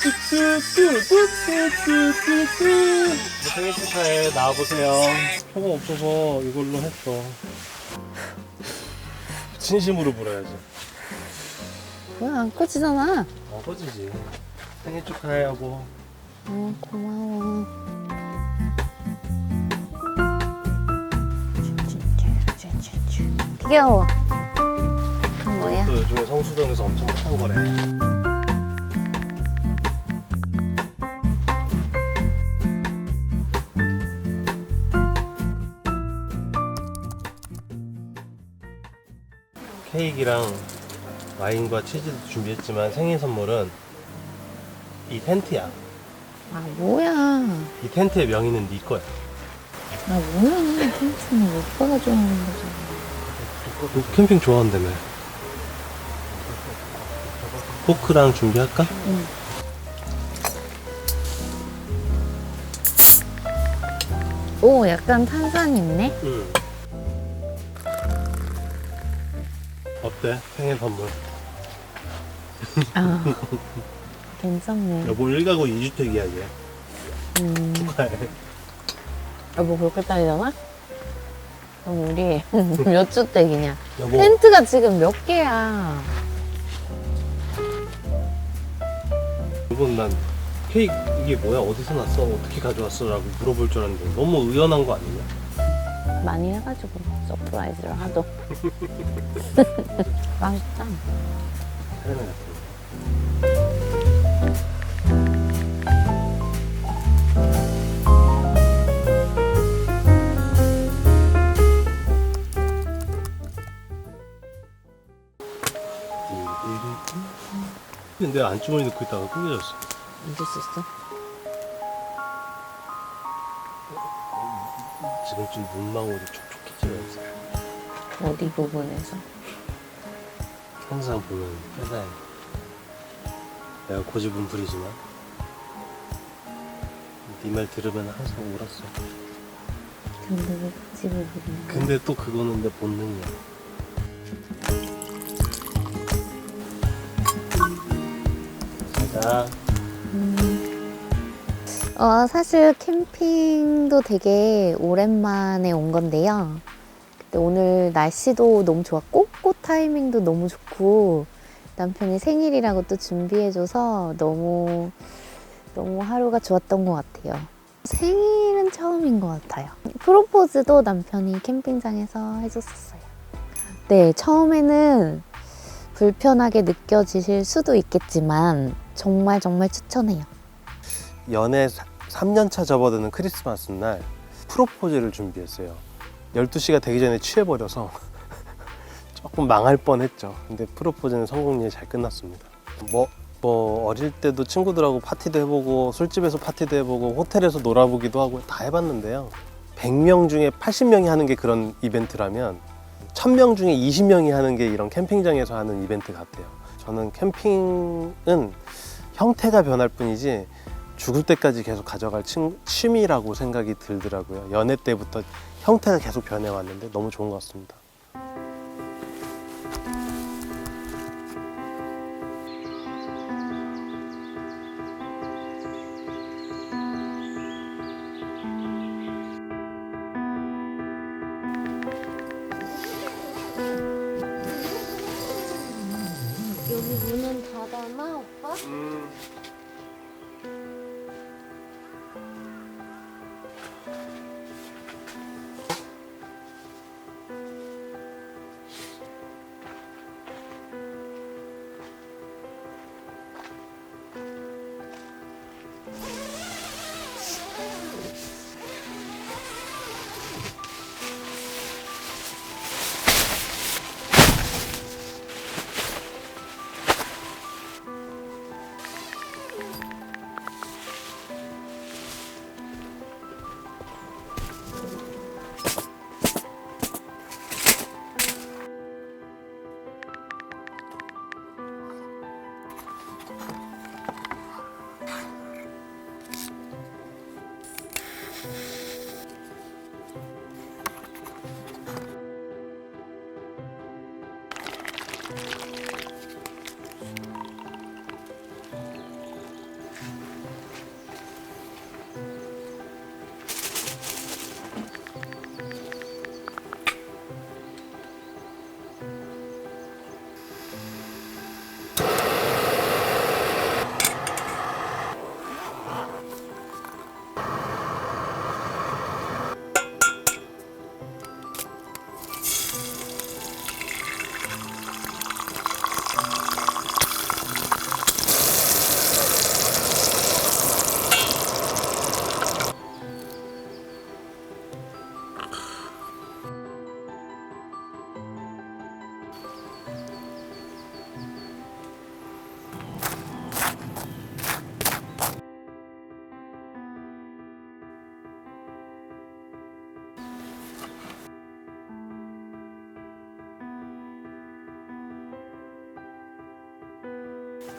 뚜뚜뚜뚜뚜뚜뚜 생일 축하해 나와보세요 표가 없어서 이걸로 했어 진심으로 불어야지 뭐야 안 꺼지잖아. 어 꺼지지 생일 축하해 여보 어 고마워. 귀여워. 그 뭐야? 또 요즘에 성수동에서 엄청 핫한 거래 케이크랑 와인과 치즈도 준비했지만 생일 선물은 이 텐트야 아 뭐야? 이 텐트의 명의는 네 거야 아 뭐야? 텐트는 오빠가 좋아하는 거잖아. 너 캠핑 좋아한다며 포크랑 준비할까? 응. 오 약간 탄산 있네. 응 어때? 생일 선물 아 괜찮네. 여보 1가구 2주택 이야 얘 음, 축하해 여보 그렇게 따지잖아? 그럼 우리 몇 주택이냐? 여보 텐트가 지금 몇 개야? 이건 난 케이크 이게 뭐야 어디서 났어 어떻게 가져왔어 라고 물어볼 줄 알았는데 너무 의연한 거 아니냐 많이 해가지고 서프라이즈를 하도. 맛있다. 같은 근데 안주머니 넣고 있다가 끊겨졌어 잊을 수 있어? 지금쯤 눈망울이 촉촉해지면서 어디 부분에서? 항상 보면 회사에. 내가 고집은 부리지만 네 말 들으면 항상 울었어. 근데 왜 집을 부르는 거야? 근데 또 그거는 내 본능이야. 자 어, 사실 캠핑도 되게 오랜만에 온 건데요. 근데 오늘 날씨도 너무 좋았고, 꽃 타이밍도 너무 좋고, 남편이 생일이라고 또 준비해줘서 너무, 너무 하루가 좋았던 것 같아요. 생일은 처음인 것 같아요. 프로포즈도 남편이 캠핑장에서 해줬었어요. 네, 처음에는 불편하게 느껴지실 수도 있겠지만, 정말 정말 추천해요. 연애 3년차 접어드는 크리스마스 날 프로포즈를 준비했어요. 12시가 되기 전에 취해버려서 조금 망할 뻔했죠. 근데 프로포즈는 성공리에 잘 끝났습니다. 뭐, 뭐 어릴 때도 친구들하고 파티도 해보고 술집에서 파티도 해보고 호텔에서 놀아보기도 하고 다 해봤는데요. 100명 중에 80명이 하는 게 그런 이벤트라면 1000명 중에 20명이 하는 게 이런 캠핑장에서 하는 이벤트 같아요. 저는 캠핑은 형태가 변할 뿐이지 죽을 때까지 계속 가져갈 친- 취미라고 생각이 들더라고요. 연애 때부터 형태가 계속 변해왔는데 너무 좋은 것 같습니다. 여기 문은 닫아놔, 오빠?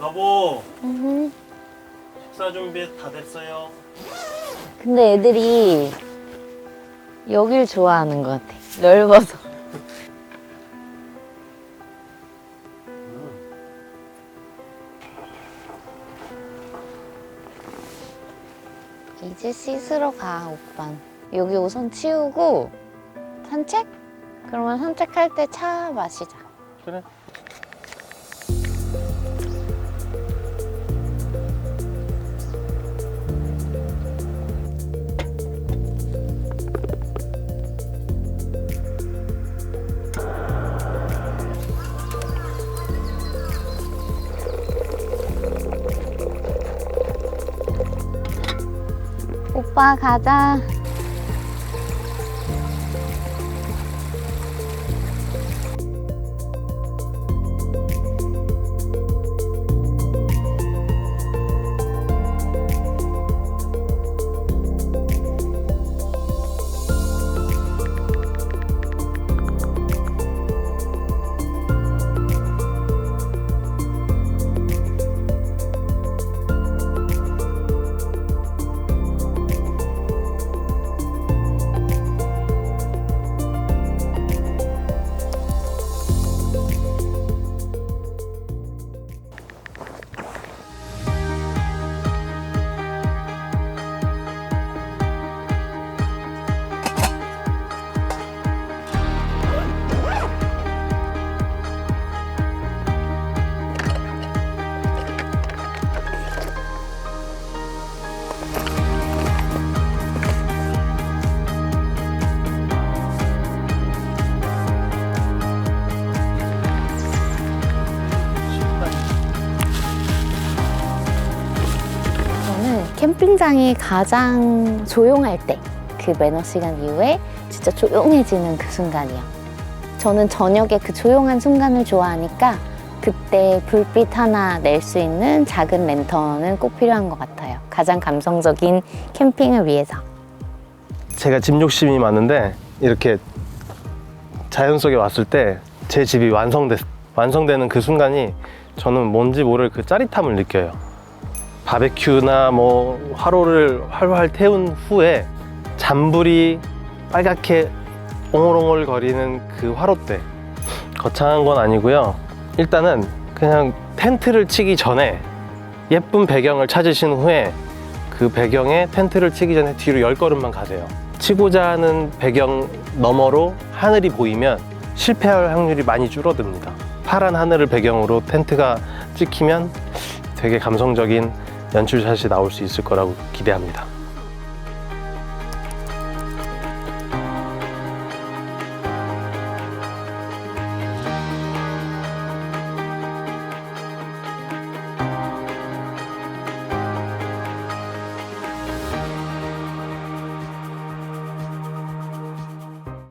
여보, 음. 식사 준비 다 됐어요. 근데 애들이 여길 좋아하는 것 같아. 넓어서. 이제 씻으러 가, 오빤. 여기 우선 치우고 산책? 그러면 산책할 때 차 마시자. 그래. 오빠 가자. 캠핑장이 가장 조용할 때, 그 매너 시간 이후에 진짜 조용해지는 그 순간이요. 저는 저녁에 그 조용한 순간을 좋아하니까 그때 불빛 하나 낼 수 있는 작은 랜턴은 꼭 필요한 것 같아요. 가장 감성적인 캠핑을 위해서. 제가 집 욕심이 많은데 이렇게 자연 속에 왔을 때 제 집이 완성됐, 완성되는 그 순간이 저는 뭔지 모를 그 짜릿함을 느껴요. 바베큐나 뭐 화로를 활활 태운 후에 잔불이 빨갛게 옹얼옹얼 거리는 그 화롯대 거창한 건 아니고요. 일단은 그냥 텐트를 치기 전에 예쁜 배경을 찾으신 후에 그 배경에 텐트를 치기 전에 뒤로 열 걸음만 가세요. 치고자 하는 배경 너머로 하늘이 보이면 실패할 확률이 많이 줄어듭니다. 파란 하늘을 배경으로 텐트가 찍히면 되게 감성적인 연출샷이 나올 수 있을 거라고 기대합니다.